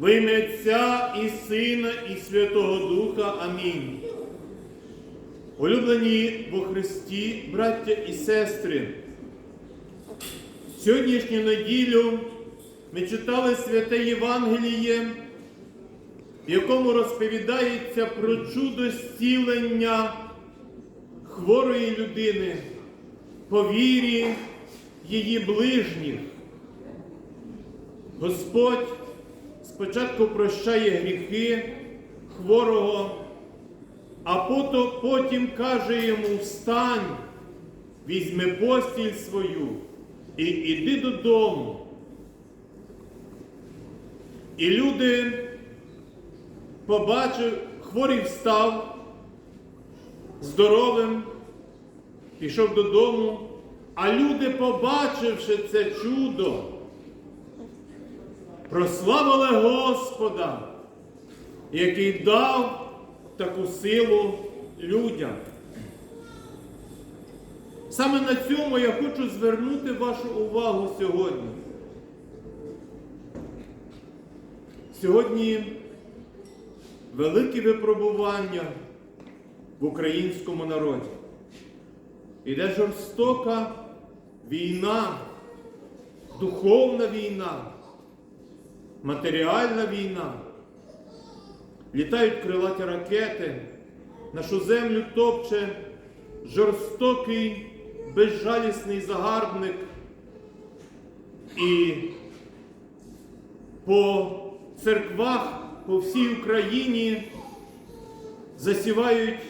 Во ім'я Отця і Сина, і Святого Духа. Амінь. Улюблені во Христі, браття і сестри, сьогоднішню неділю ми читали святе Євангеліє, в якому розповідається про чудо зцілення хворої людини по вірі її ближніх. Господь спочатку прощає гріхи хворого, а потім каже йому встань, візьми постіль свою і іди додому. І люди побачив, хворий встав здоровим, пішов додому, а люди, побачивши це чудо, прославили Господа, який дав таку силу людям. Саме на цьому я хочу звернути вашу увагу сьогодні. Сьогодні велике випробування в українському народі. Іде жорстока війна, духовна війна, матеріальна війна. Літають крилаті ракети, нашу землю топче жорстокий, безжалісний загарбник. І по церквах по всій Україні засівають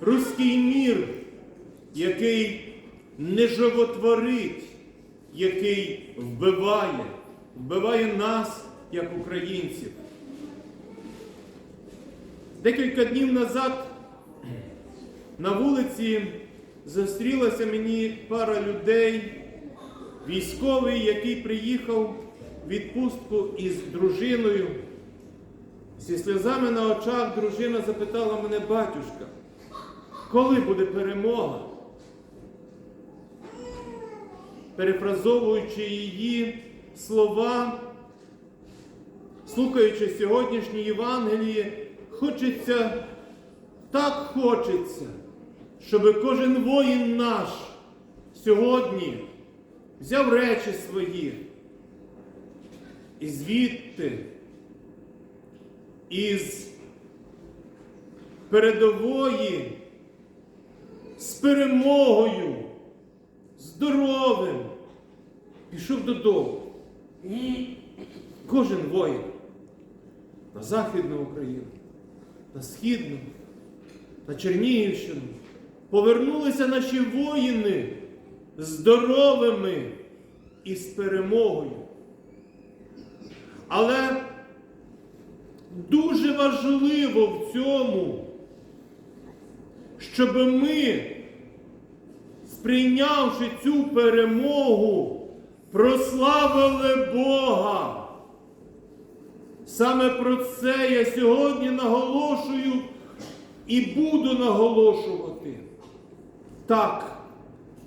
руський мір, який не животворить, який вбиває, вбиває нас, як українців. Декілька днів назад на вулиці зустрілася мені пара людей, військовий, який приїхав в відпустку із дружиною. Зі сльозами на очах дружина запитала мене, батюшка, коли буде перемога? Перефразовуючи її слова, слухаючи сьогоднішнє Євангеліє, хочеться, так хочеться, щоб кожен воїн наш сьогодні взяв речі свої і звідти із передової, з перемогою, здоровим, пішов додому. Кожен воїн на Західну Україну, на Східну, на Чернігівщину. Повернулися наші воїни здоровими і з перемогою. Але дуже важливо в цьому, щоб ми, сприйнявши цю перемогу, прославили Бога. Саме про це я сьогодні наголошую і буду наголошувати. Так,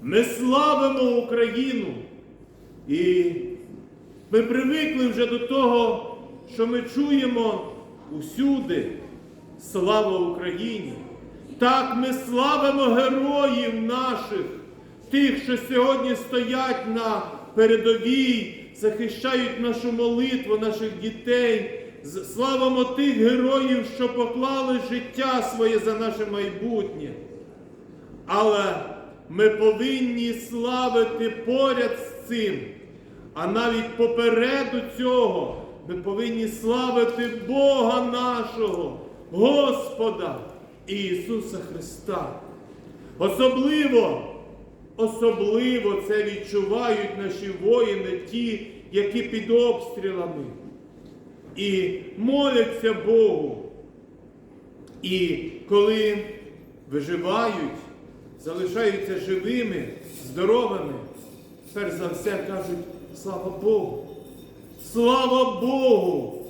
ми славимо Україну. І ми привикли вже до того, що ми чуємо усюди. Слава Україні! Так ми славимо героїв наших, тих, що сьогодні стоять на передовій, захищають нашу молитву, наших дітей. Славимо тих героїв, що поклали життя своє за наше майбутнє. Але ми повинні славити поряд з цим. А навіть попереду цього ми повинні славити Бога нашого, Господа Ісуса Христа. Особливо, особливо це відчувають наші воїни, ті, які під обстрілами. І моляться Богу. І коли виживають, залишаються живими, здоровими, перш за все кажуть слава Богу. Слава Богу,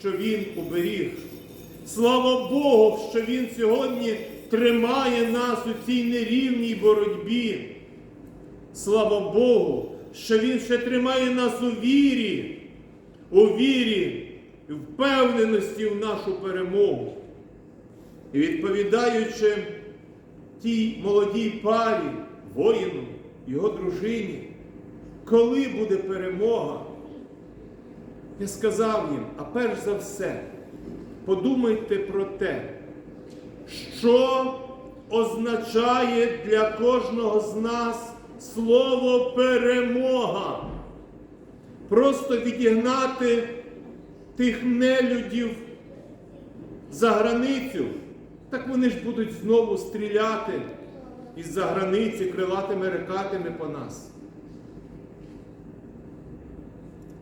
що Він уберіг. Слава Богу, що Він сьогодні тримає нас у цій нерівній боротьбі. Слава Богу, що Він ще тримає нас у вірі, у вірі впевненості в нашу перемогу. І відповідаючи тій молодій парі, воїну, його дружині, коли буде перемога, я сказав їм, а перш за все, подумайте про те, що означає для кожного з нас слово перемога. Просто відігнати тих нелюдів за границю, так вони ж будуть знову стріляти із-за границі крилатими рекатами по нас.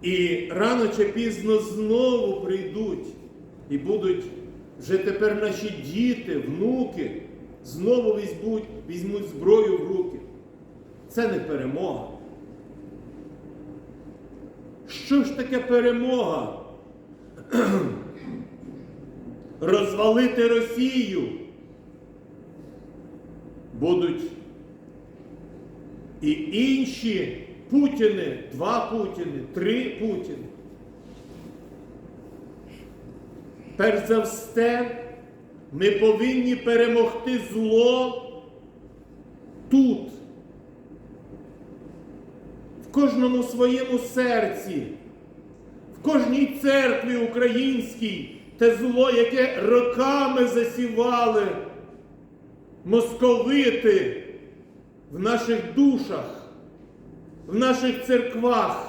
І рано чи пізно знову прийдуть і будуть вже тепер наші діти, внуки знову візьмуть, візьмуть зброю в руки. Це не перемога. Що ж таке перемога? Розвалити Росію будуть і інші Путіни, два Путіни, три Путіни. Перш за все, ми повинні перемогти зло тут, кожному своєму серці, в кожній церкві українській те зло, яке роками засівали московити в наших душах, в наших церквах.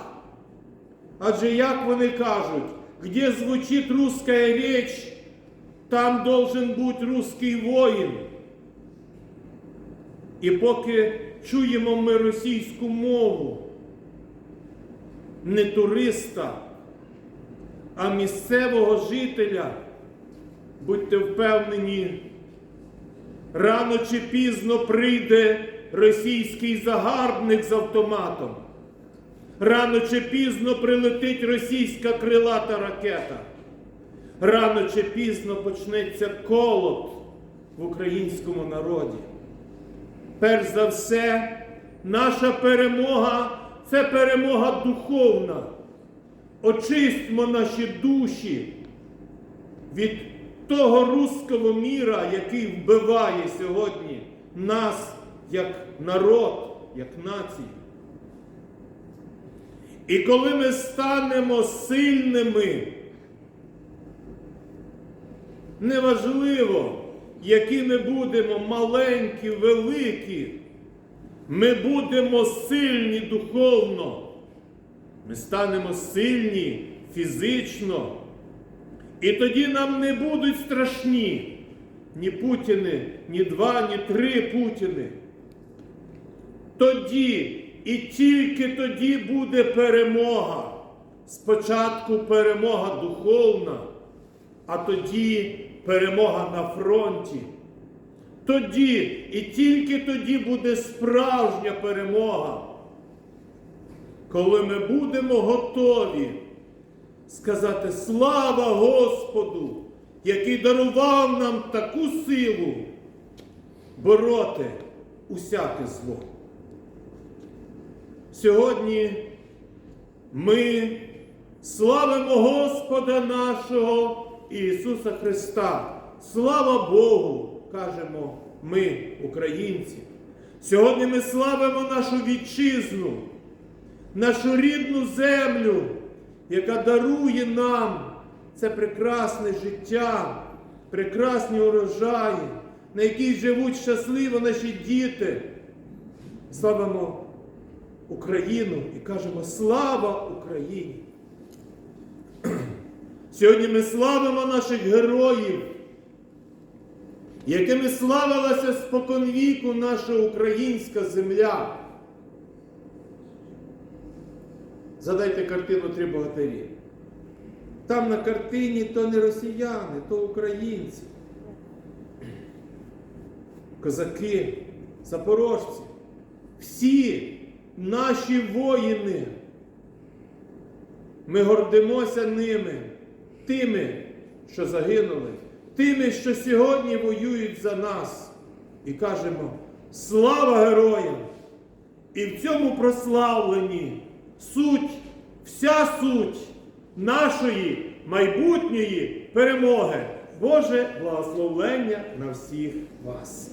Адже як вони кажуть, где звучить русская речь, там должен бути русский воїн. І поки чуємо ми російську мову, не туриста, а місцевого жителя, будьте впевнені, рано чи пізно прийде російський загарбник з автоматом. Рано чи пізно прилетить російська крилата ракета. Рано чи пізно почнеться колот в українському народі. Перш за все, наша перемога це перемога духовна. Очистимо наші душі від того руського міра, який вбиває сьогодні нас як народ, як націю. І коли ми станемо сильними, неважливо, які ми будемо маленькі, великі, ми будемо сильні духовно, ми станемо сильні фізично. І тоді нам не будуть страшні ні Путіни, ні два, ні три Путіни. Тоді і тільки тоді буде перемога. Спочатку перемога духовна, а тоді перемога на фронті. Тоді і тільки тоді буде справжня перемога. Коли ми будемо готові сказати слава Господу, який дарував нам таку силу бороти усяке зло. Сьогодні ми славимо Господа нашого Ісуса Христа. Слава Богу, кажемо ми, українці. Сьогодні ми славимо нашу вітчизну, нашу рідну землю, яка дарує нам це прекрасне життя, прекрасні урожаї, на якій живуть щасливо наші діти. Славимо Україну і кажемо слава Україні! Сьогодні ми славимо наших героїв, якими славилася споконвіку наша українська земля. Задайте картину три богатирі. Там на картині то не росіяни, то українці, козаки, запорожці. Всі наші воїни. Ми гордимося ними, тими, що загинули, тими, що сьогодні воюють за нас. І кажемо слава героям! І в цьому прославленні суть, вся суть нашої майбутньої перемоги. Боже благословення на всіх вас.